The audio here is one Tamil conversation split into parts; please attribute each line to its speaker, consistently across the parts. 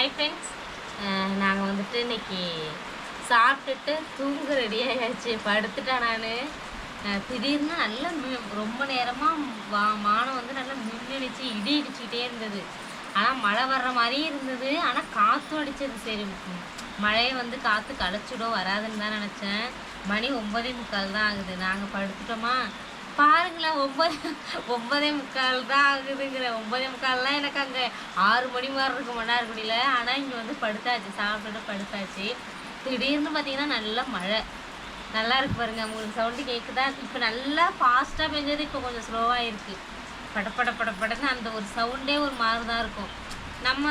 Speaker 1: ஹாய் ஃப்ரெண்ட்ஸ் நாங்கள் வந்துட்டு இன்னைக்கு சாப்பிட்டுட்டு தூங்க ரெடி ஆயாச்சு. படுத்துட்டேன் நான். திடீர்னு நல்ல ரொம்ப நேரமாக வா மானம் வந்து நல்லா மின்னடிச்சு இடி இடிச்சுக்கிட்டே இருந்தது. ஆனால் மழை வர்ற மாதிரியும் இருந்தது. ஆனால் காற்றும் அடித்தது சரி மழையை வந்து காற்று களைச்சிடும் வராதுன்னு தான் நினச்சேன். மணி ஒம்பதே முக்கால் தான் ஆகுது. நாங்கள் படுத்துட்டோமா? பாருங்களேன் ஒன்பது ஒன்பதே முக்கால் தான் ஆகுதுங்கிற ஒன்பதே முக்கால்லாம் எனக்கு அங்கே ஆறு மணி மாதிரி இருக்கும் மன்னார்குடியில். ஆனால் இங்கே வந்து படுத்தாச்சு சாப்பிட்டுட்டு படுத்தாச்சு. திடீர்னு பார்த்தீங்கன்னா நல்லா மழை. நல்லா இருக்கு பாருங்க உங்களுக்கு சவுண்டு கேட்குதா இப்போ நல்லா ஃபாஸ்ட்டாக பெஞ்சது இப்போ கொஞ்சம் ஸ்லோவாக இருக்குது பட பட பட படன்னு அந்த ஒரு சவுண்டே ஒரு மாதிரி தான் இருக்கும். நம்ம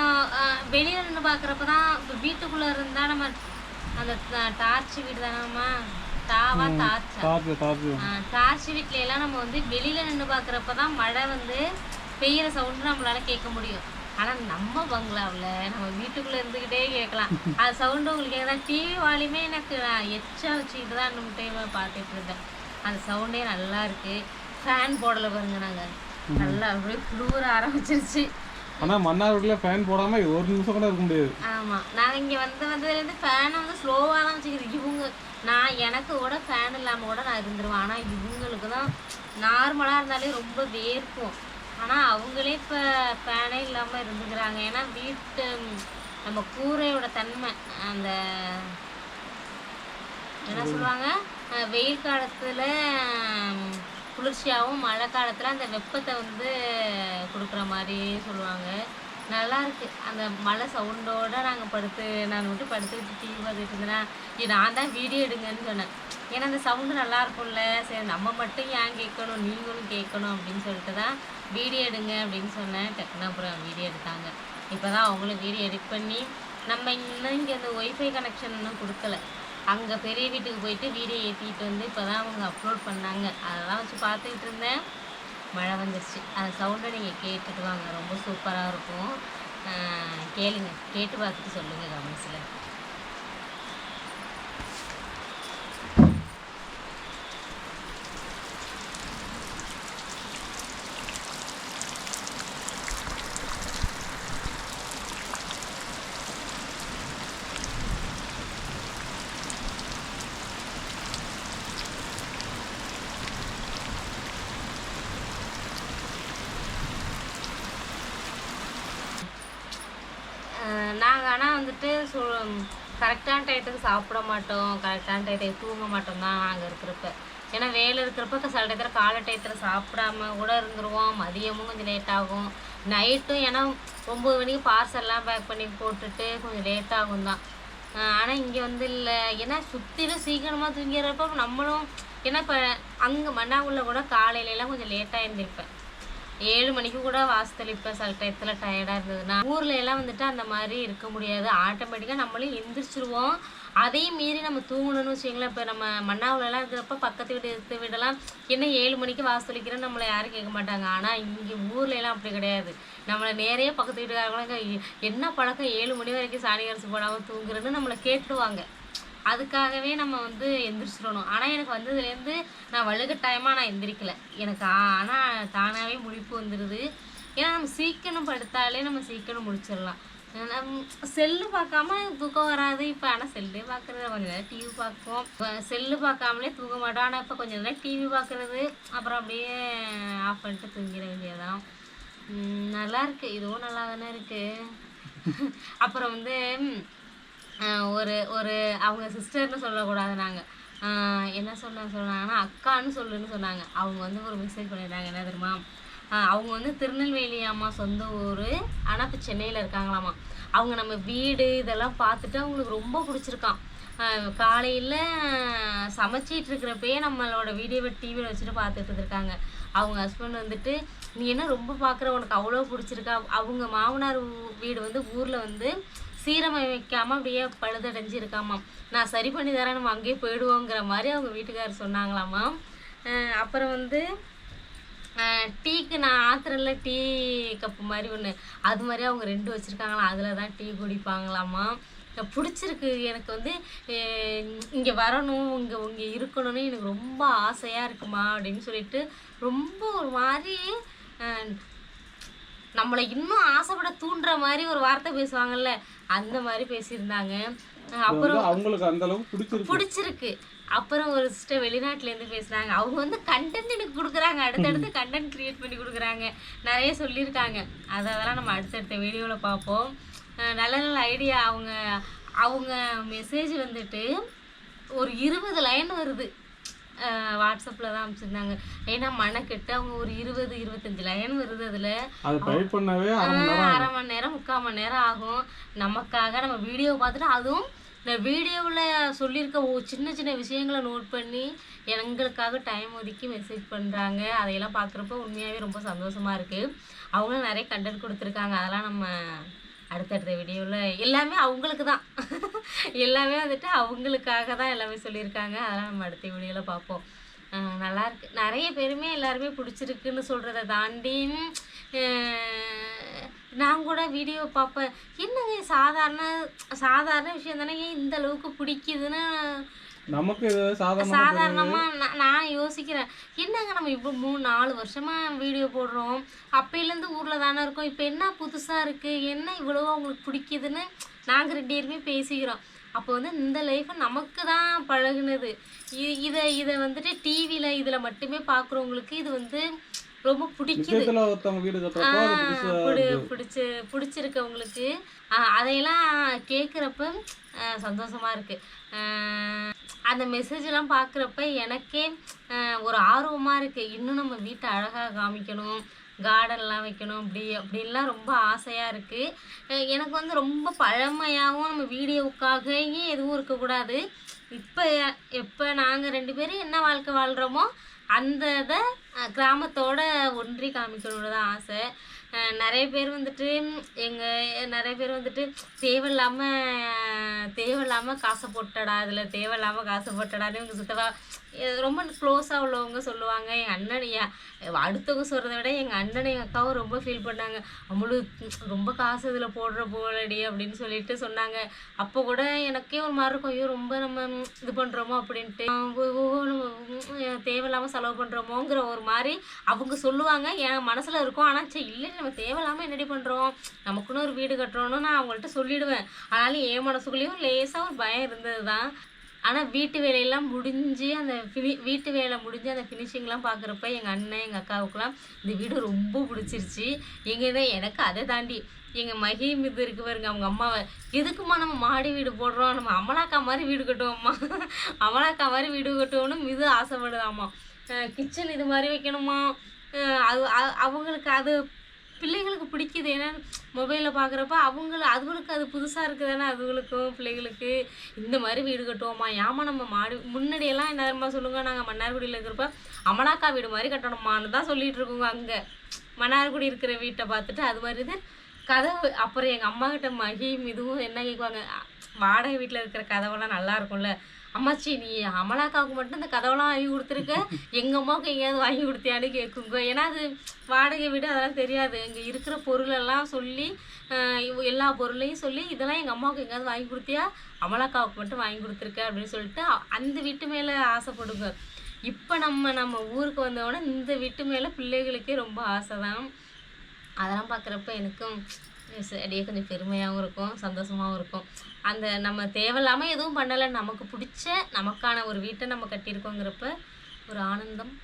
Speaker 1: வெளியில் நின்று பார்க்குறப்ப தான் இப்போ வீட்டுக்குள்ளே இருந்தால் நம்ம அந்த டார்ச் வீடு தானம்மா தாவா டார்ச்சா
Speaker 2: தாத்து. தாத்து
Speaker 1: வீட்ல எல்லாம் நம்ம வந்து வெளியில நின்று பார்க்குறப்ப தான் மழை வந்து பெய்யுற சவுண்டு நம்மளால கேட்க முடியும். ஆனா நம்ம பங்களாவில் நம்ம வீட்டுக்குள்ள இருந்துக்கிட்டே கேட்கலாம். அது சவுண்டு உங்களுக்கு கேட்குதா டிவி வாலியுமே எனக்கு நான் எச்சா வச்சுக்கிட்டு தான் இன்னும் டைம் பார்த்துட்டு இருந்தேன். அந்த சவுண்டே நல்லா இருக்கு. ஃபேன் போடலை பாருங்க நாங்க. நல்லா அப்படியே குளிர ஆரம்பிச்சிருச்சு.
Speaker 2: ஆனா மன்னார்குடியில் ஃபேன் போடாம ஒரு நிமிஷம் கூட இருக்க முடியாது.
Speaker 1: ஆமா. நான் இங்க வந்து வந்ததுலேருந்து ஃபேனை வந்து ஸ்லோவாக தான் வச்சுக்கிறேன் இவங்க நான் எனக்கு கூட ஃபேன் இல்லாம கூட நான் இருந்துருவேன். ஆனா இவங்களுக்கு தான் நார்மலா இருந்தாலே ரொம்ப வேர்க்கும். ஆனா அவங்களே இப்ப ஃபேனே இல்லாம இருந்துக்கிறாங்க. ஏன்னா வீட்டு நம்ம கூரையோட தன்மை அந்த என்ன சொல்லுவாங்க? வெயில் காலத்துல குளிர்ச்சியாகவும் மழை காலத்துல அந்த வெப்பத்தை வந்து கொடுக்குற மாதிரி சொல்லுவாங்க. நல்லா இருக்கு அந்த மழை சவுண்டோட நாங்கள் படுத்து நான் மட்டும் படுத்துக்கிட்டு டிவி பார்த்துட்டு இருந்தேன்னா இது நான் தான் வீடியோ எடுங்கன்னு சொன்னேன். ஏன்னா அந்த சவுண்டு நல்லா இருக்கும்ல சரி நம்ம மட்டும் ஏன் கேட்கணும்? நீங்களும் கேட்கணும் அப்படின்னு சொல்லிட்டு தான் வீடியோ எடுங்க அப்படின்னு சொன்னேன். டக்குன்னு அப்புறம் வீடியோ எடுத்தாங்க. இப்போ தான் அவங்களும் வீடியோ எடிட் பண்ணி நம்ம இன்னும் இங்கே அந்த ஒய்ஃபை கனெக்ஷன் இன்னும் கொடுக்கல. அங்கே பெரிய வீட்டுக்கு போயிட்டு வீடியோ ஏற்றிட்டு வந்து இப்போ தான் அவங்க அப்லோட் பண்ணாங்க. அதெல்லாம் வச்சு பார்த்துக்கிட்டு இருந்தேன். மழை வந்துருச்சு. அந்த சவுண்டை நீங்கள் கேட்டுட்டு வாங்க. ரொம்ப சூப்பராக இருக்கும். கேளுங்க. கேட்டு பார்த்துட்டு சொல்லுங்கள் கமெண்ட்ஸில் நாங்கள் ஆனால் வந்துட்டு சு கரெக்டான டயத்துக்கு சாப்பிட மாட்டோம் கரெக்டான டயத்துக்கு தூங்க மாட்டோம் தான் நாங்கள் இருக்கிறப்ப. ஏன்னா வேலை இருக்கிறப்ப சில டயத்தில் காலை டயத்தில் சாப்பிடாம கூட இருந்துருவோம் மதியமும் கொஞ்சம் லேட் ஆகும். நைட்டும் ஏன்னா ஒம்பது மணிக்கு பார்சல்லாம் பேக் பண்ணி போட்டுட்டு கொஞ்சம் லேட் ஆகும் தான். ஆனால் இங்கே வந்து இல்லை. ஏன்னா சுற்றிலும் சீக்கிரமாக தூங்கிறப்ப நம்மளும் ஏன்னா இப்போ அங்கே மன்னாக்குள்ள கூட காலையிலலாம் கொஞ்சம் லேட்டாக எழுந்திருப்பேன் ஏழு மணிக்கு கூட வாசத்தளிப்பேன் சில டயத்தில் டயர்டாக இருந்ததுன்னா ஊரில் எல்லாம் வந்துட்டு அந்த மாதிரி இருக்க முடியாது. ஆட்டோமேட்டிக்காக நம்மளே எந்திரிச்சிருவோம். அதையும் மீறி நம்ம தூங்கணும்னு வச்சுங்களேன் இப்போ நம்ம மன்னாவுலலாம் இருக்கிறப்ப பக்கத்து வீடு எடுத்து வீடெல்லாம் என்ன ஏழு மணிக்கு வாசலிக்கிறேன்னு நம்மளை யாரும் கேட்க மாட்டாங்க. ஆனால் இங்கே ஊரில் எல்லாம் அப்படி கிடையாது. நம்மளை நேரையே பக்கத்து வீட்டுக்காரங்களும் என்ன பழக்கம்? ஏழு மணி வரைக்கும் சாணி அரசு போடாமல் தூங்குறதுன்னு நம்மளை கேட்டுடுவாங்க அதுக்காகவே நம்ம வந்து எந்திரிச்சிடணும். ஆனால் எனக்கு வந்ததுலேருந்து நான் வலுக்கட்டாயமாக நான் எந்திரிக்கல. எனக்கு ஆனால் தானாகவே முழிப்பு வந்துடுது ஏன்னா நம்ம சீக்கிரம் படுத்தாலே நம்ம சீக்கிரம் முடிச்சிடலாம் செல்லு பார்க்காம தூக்கம் வராது. இப்போ ஆனால் செல்லு பார்க்குறது. கொஞ்சம் நேரம் டிவி பார்ப்போம். செல்லு பார்க்காமலே தூங்க மாட்டோம். ஆனால் இப்போ கொஞ்சம் நேரம் டிவி பார்க்குறது. அப்புறம் அப்படியே ஆஃப் பண்ணிட்டு தூங்கிட வேண்டியதான் நல்லா இருக்குது இதுவும் நல்லா தானே இருக்குது அப்புறம் வந்து ஒரு ஒரு அவங்க சிஸ்டர்னு சொல்லக்கூடாது நாங்கள் என்ன சொன்ன சொன்னாங்கன்னா அக்கான்னு சொல்லுன்னு சொன்னாங்க. அவங்க வந்து ஒரு மெசேஜ் பண்ணியிருந்தாங்க என்ன தெரியுமா? அவங்க வந்து திருநெல்வேலி அம்மா சொந்த ஊர். ஆனால் இப்போ சென்னையில் இருக்காங்களாமா? அவங்க நம்ம வீடு இதெல்லாம் பார்த்துட்டு அவங்களுக்கு ரொம்ப பிடிச்சிருக்கான். காலையில் சமைச்சிட்டு இருக்கிறப்பயே நம்மளோட வீடியோவை டிவியில் வச்சுட்டு பார்த்துட்டு இருந்திருக்காங்க. அவங்க ஹஸ்பண்ட் வந்துட்டு நீ என்ன ரொம்ப பார்க்குற? உனக்கு அவ்வளோ பிடிச்சிருக்கா? அவங்க மாமனார் வீடு வந்து ஊரில் வந்து சீரமைக்காமல் அப்படியே பழுதடைஞ்சு இருக்காமாம் நான் சரி பண்ணி தரேன் நம்ம அங்கேயே போயிடுவோங்கிற மாதிரி அவங்க வீட்டுக்காரர் சொன்னாங்களாமா. அப்புறம் வந்து டீக்கு நான் ஆத்துறல டீ கப்பு மாதிரி ஒன்று அது மாதிரி அவங்க ரெண்டு வச்சுருக்காங்களாம். அதில் தான் டீ குடிப்பாங்களாமா. பிடிச்சிருக்கு. எனக்கு வந்து இங்கே வரணும் இங்கே இங்கே இருக்கணும்னு எனக்கு ரொம்ப ஆசையாக இருக்குமா அப்படின்னு சொல்லிட்டு ரொம்ப ஒரு மாதிரி நம்மளை இன்னும் ஆசைப்பட தூண்டுற மாதிரி ஒரு வார்த்தை பேசுவாங்கல்ல அந்த மாதிரி பேசியிருந்தாங்க.
Speaker 2: வந்து அவங்களுக்கு அந்த அளவுக்கு பிடிச்சிருக்கு.
Speaker 1: பிடிச்சிருக்கு. அப்புறம் ஒரு சிஸ்டர் வெளிநாட்டுலேருந்து பேசுகிறாங்க அவங்க வந்து கண்டென்ட் எனக்கு கொடுக்குறாங்க. அடுத்தடுத்து கண்டென்ட் க்ரியேட் பண்ணி கொடுக்குறாங்க. நிறைய சொல்லியிருக்காங்க. அதை அதெல்லாம் நம்ம அடுத்தடுத்த வீடியோவில் பார்ப்போம். நல்ல நல்ல ஐடியா அவங்க அவங்க மெசேஜ் வந்துட்டு ஒரு இருபது லைன் வருது. வாட்ஸ்அப்பில் தான் அனுப்பிச்சிருந்தாங்க. ஏன்னா மனக்கெட்டு. அவங்க ஒரு இருபது இருபத்தஞ்சு லைன் வருது அதில்.
Speaker 2: அதை டைப் பண்ணவே அரை மணி நேரம்
Speaker 1: முக்கால் மணி நேரம் ஆகும். நமக்காக நம்ம வீடியோ பார்த்துட்டு அதுவும் இந்த வீடியோவில் சொல்லியிருக்க சின்ன சின்ன விஷயங்களை நோட் பண்ணி எங்களுக்காக டைம் ஒதுக்கி மெசேஜ் பண்ணுறாங்க அதையெல்லாம் பார்க்குறப்ப உண்மையாகவே ரொம்ப சந்தோஷமாக இருக்குது அவங்களும் நிறைய கண்டென்ட் கொடுத்துருக்காங்க. அதெல்லாம் நம்ம அடுத்தடுத்த வீடியோவில் எல்லாமே அவங்களுக்கு தான். எல்லாமே வந்துட்டு அவங்களுக்காக தான் எல்லாமே சொல்லியிருக்காங்க. அதெல்லாம் நம்ம அடுத்த வீடியோவில் பார்ப்போம். நல்லாயிருக்கு நல்லா நிறைய பேருமே எல்லாருமே பிடிச்சிருக்குன்னு சொல்கிறத தாண்டி நான் கூட வீடியோ பார்ப்பேன். என்னங்க சாதாரண சாதாரண விஷயம் தானே? ஏன் இந்த அளவுக்கு பிடிக்குதுன்னு
Speaker 2: நமக்கு இது சாதாரண
Speaker 1: சாதாரணமா நான் நான் யோசிக்கிறேன். என்னங்க நம்ம இப்போ மூணு நாலு வருஷமா வீடியோ போடுறோம். அப்பையிலேருந்து ஊர்ல தானே இருக்கோம். இப்போ என்ன புதுசா இருக்கு? என்ன இவ்வளவோ உங்களுக்கு பிடிக்குதுன்னு நாங்க ரெண்டு பேருமே பேசிக்கிறோம். அப்போ வந்து இந்த லைஃப் நமக்கு தான் பழகுனது. இதை இதை வந்துட்டு டிவியில் இதில் மட்டுமே பார்க்குறவங்களுக்கு இது வந்து ரொம்ப பிடிக்குது.
Speaker 2: ஒருத்தவங்க வீடு
Speaker 1: பிடிச்சி பிடிச்சிருக்கவங்களுக்கு. அதையெல்லாம் கேட்குறப்ப சந்தோஷமா இருக்கு. ஆஹ் அந்த மெசேஜ்லாம் பார்க்குறப்ப எனக்கே ஒரு ஆர்வமா இருக்கு. இன்னும் நம்ம வீட்டை அழகா காமிக்கணும் கார்டன்லாம் வைக்கணும் அப்படி அப்படின்லாம் ரொம்ப ஆசையாக இருக்குது எனக்கு வந்து ரொம்ப பழமையாகவும் நம்ம வீடியோவுக்காகவே எதுவும் இருக்கக்கூடாது. இப்போ இப்போ நாங்கள் ரெண்டு பேரும் என்ன வாழ்க்கை வாழ்கிறோமோ அந்த இதை கிராமத்தோட ஒன்றி காமிக்கணும்னு தான் ஆசை. நிறைய பேர் வந்துட்டு எங்கள் நிறைய பேர் வந்துட்டு தேவையில்லாமல் தேவையில்லாமல் காசை போட்டடா இதில் தேவையில்லாமல் காசை போட்டடான்னு எங்கள் சுத்தமாக ரொம்ப க்ளோஸாக உள்ளவங்க சொல்லுவாங்க. எங்கள் அண்ணன் அடுத்தவங்க சொல்கிறத விட எங்கள் அண்ணனை எங்கள் அக்காவும் ரொம்ப ஃபீல் பண்ணாங்க. அவங்களும் ரொம்ப காசு இதில் போடுற போலடி அப்படின்னு சொல்லிட்டு சொன்னாங்க. அப்போ கூட எனக்கே ஒரு மாதிரி இருக்கும். ஐயோ ரொம்ப நம்ம இது பண்ணுறோமோ அப்படின்ட்டு. தேவையில்லாமல் செலவு பண்ணுறோமோங்கிற ஒரு மாதிரி அவங்க சொல்லுவாங்க. என் மனசில் இருக்கும். ஆனால் சரி இல்லை நம்ம தேவையில்லாமல் என்னடி பண்ணுறோம் நமக்குன்னு ஒரு வீடு கட்டுறோன்னு நான் அவங்கள்ட்ட சொல்லிடுவேன். ஆனாலும் என் மனசுக்குள்ளேயும் லேசாக ஒரு பயம் இருந்தது தான் ஆனால் வீட்டு வேலையெல்லாம் முடிஞ்சு அந்த ஃபினி வீட்டு வேலை முடிஞ்சு அந்த ஃபினிஷிங்லாம் பார்க்குறப்ப எங்கள் அண்ணன் எங்கள் அக்காவுக்குலாம் இந்த வீடு ரொம்ப பிடிச்சிருச்சு. தான் எனக்கு அதை தாண்டி எங்கள் மகிம் இது இருக்கு பாருங்க அவங்க அம்மாவை. எதுக்குமா நம்ம மாடி வீடு போடுறோம்? நம்ம அமலாக்கா மாதிரி வீடு கட்டுவோம்மா. அமலாக்கா மாதிரி வீடு கட்டுவோம்னு மிது ஆசைப்படுதாம்மா. கிச்சன் இது மாதிரி வைக்கணுமா? அது அவங்களுக்கு அது பிள்ளைங்களுக்கு பிடிக்குது. ஏன்னா மொபைலில் பார்க்குறப்ப அவங்கள அதுகளுக்கு அது புதுசாக இருக்குது தானே அதுகளுக்கும் பிள்ளைகளுக்கு. இந்த மாதிரி வீடு கட்டுவோமா ஏமா நம்ம மாடி முன்னாடியெல்லாம் என்ன தெரியுமா சொல்லுங்கள் நாங்கள் மன்னார்குடியில் இருக்கிறப்ப அமலாக்கா வீடு மாதிரி கட்டணுமான்னு தான் சொல்லிகிட்டு இருக்கோங்க அங்கே. மன்னார்குடி இருக்கிற வீட்டை பார்த்துட்டு அது மாதிரி தான் கதவு அப்புறம் எங்கள் அம்மாக்கிட்ட மகிம் இதுவும் என்ன கேட்குவாங்க வாடகை வீட்டில் இருக்கிற கதவெல்லாம் நல்லா இருக்கும்ல. அம்மாச்சி நீ அமலாக்காவுக்கு மட்டும் இந்த கதவெல்லாம் வாங்கி கொடுத்துருக்க. எங்கள் அம்மாவுக்கு எங்கேயாவது வாங்கி கொடுத்தியான்னு கேட்குங்க ஏன்னா அது வாடகை வீடு அதெல்லாம் தெரியாது. இங்கே இருக்கிற பொருளெல்லாம் சொல்லி எல்லா பொருளையும் சொல்லி இதெல்லாம் எங்கள் அம்மாவுக்கு எங்கேயாவது வாங்கி கொடுத்தியா? அமலாக்காவுக்கு மட்டும் வாங்கி கொடுத்துருக்க அப்படின்னு சொல்லிட்டு அந்த வீட்டு மேலே ஆசைப்படுங்க. இப்போ நம்ம நம்ம ஊருக்கு வந்தோடனே இந்த வீட்டு மேலே பிள்ளைகளுக்கே ரொம்ப ஆசை தான் அதெல்லாம் பார்க்குறப்ப எனக்கும் அப்படியே கொஞ்சம் பெருமையாகவும் இருக்கும் சந்தோஷமாகவும் இருக்கும். அந்த நம்ம தேவையில்லாமல் எதுவும் பண்ணலை நமக்கு பிடிச்ச நமக்கான ஒரு வீட்டை நம்ம கட்டியிருக்கோங்கிறப்ப ஒரு ஆனந்தம்.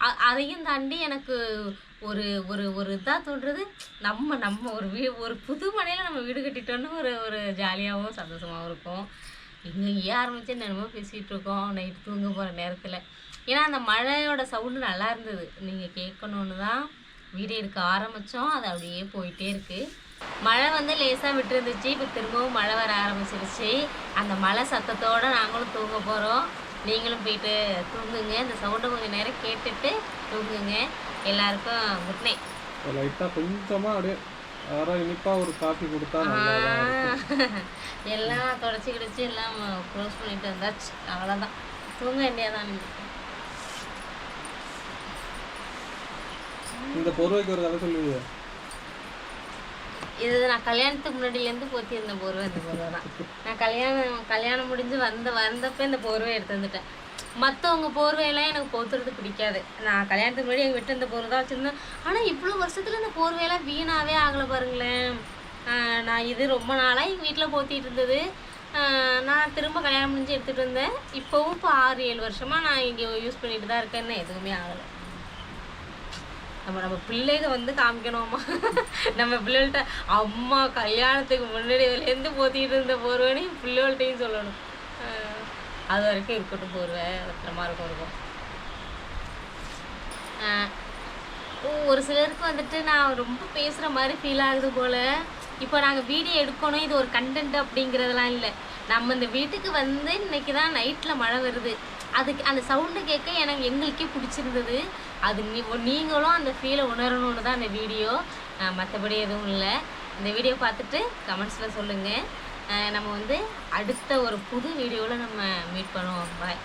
Speaker 1: அ- அதையும் தாண்டி எனக்கு ஒரு ஒரு ஒரு இதாக தோன்றது நம்ம நம்ம ஒரு வீ ஒரு புது மனையில் நம்ம வீடு கட்டிட்டோன்னு ஒரு ஒரு ஜாலியாகவும் சந்தோஷமாகவும் இருக்கும். இங்கே ஏன் ஆரம்பிச்சு என்னமோ பேசிகிட்டு இருக்கோம் நைட்டு தூங்க போகிற நேரத்தில். ஏன்னா அந்த மழையோட சவுண்டு நல்லா இருந்தது. நீங்கள் கேட்கணுன்னு தான் வீடியோ எடுக்க ஆரம்பித்தோம் அது அப்படியே போயிட்டே இருக்குது மழை வந்து லேசாக விட்டுருந்துச்சு. இப்போ திரும்பவும் மழை வர ஆரம்பிச்சிருச்சு. அந்த மழை சத்தத்தோட நாங்களும் தூங்க போகிறோம் நீங்களும் போயிட்டு தூங்குங்க. இந்த சவுண்டை கொஞ்சம் நேரம் கேட்டுட்டு தூங்குங்க. எல்லாருக்கும் குட் நைட்
Speaker 2: லைட்டாக கொஞ்சமாக அப்படியே யாரோ இனிப்பாக ஒரு காஃபி கொடுத்தா.
Speaker 1: எல்லாம் தொடச்சி கிடச்சி எல்லாம் க்ளோஸ் பண்ணிட்டு வந்தாச்சு. அவ்வளோதான் தூங்க வேண்டியதான்
Speaker 2: இந்த பொருவைக்கு ஒரு கதை சொல்லுவீங்க?
Speaker 1: இது நான் கல்யாணத்துக்கு முன்னாடிலேருந்து போத்தியிருந்த போர்வை இந்த போர்வை தான். நான் கல்யாணம் கல்யாணம் முடிஞ்சு வந்த வந்தப்போ இந்த போர்வை எடுத்து வந்துட்டேன். மற்றவங்க போர்வையெல்லாம் எனக்கு போத்துறது பிடிக்காது. நான் கல்யாணத்துக்கு முன்னாடி எங்கள் வீட்டில் இந்த போர்வை தான் வச்சுருந்தேன். ஆனால் இவ்வளோ வருஷத்துல இந்த போர்வையெல்லாம் வீணாகவே ஆகலை பாருங்களேன். நான் இது ரொம்ப நாளாக எங்கள் வீட்டில் போத்திட்டு இருந்தது. நான் திரும்ப கல்யாணம் முடிஞ்சு எடுத்துகிட்டு வந்தேன். இப்போவும் இப்போ ஆறு ஏழு வருஷமாக நான் இங்கே யூஸ் பண்ணிட்டு தான் இருக்கேன்னு எதுவுமே ஆகலை. நம்ம நம்ம பிள்ளைங்க வந்து காமிக்கணுமா நம்ம பிள்ளைகள்கிட்ட அம்மா கல்யாணத்துக்கு முன்னாடி இதுலேருந்து போத்திட்டு இருந்த போர்வேன்னு பிள்ளைகள்ட்டையும் சொல்லணும். அது வரைக்கும் இருக்கட்டும் போர்வை பத்திரமா இருக்கும் இருக்கும். ஒரு சிலருக்கு வந்துட்டு நான் ரொம்ப பேசுகிற மாதிரி ஃபீல் ஆகுது போல். இப்போ நாங்கள் வீடியோ எடுக்கணும் இது ஒரு கண்டென்ட் அப்படிங்கிறதெல்லாம் இல்லை. நம்ம இந்த வீட்டுக்கு வந்து இன்னைக்கு தான் நைட்டில் மழை வருது. அதுக்கு அந்த சவுண்டு கேட்க எனக்கு எங்களுக்கே பிடிச்சிருந்தது. அது நீ நீங்களும் அந்த ஃபீலை உணரணும்னு தான் அந்த வீடியோ மற்றபடி எதுவும் இல்லை. இந்த வீடியோ பார்த்துட்டு கமெண்ட்ஸில் சொல்லுங்கள் நம்ம வந்து அடுத்த ஒரு புது வீடியோவில் நம்ம மீட் பண்ணுவோம். பாய்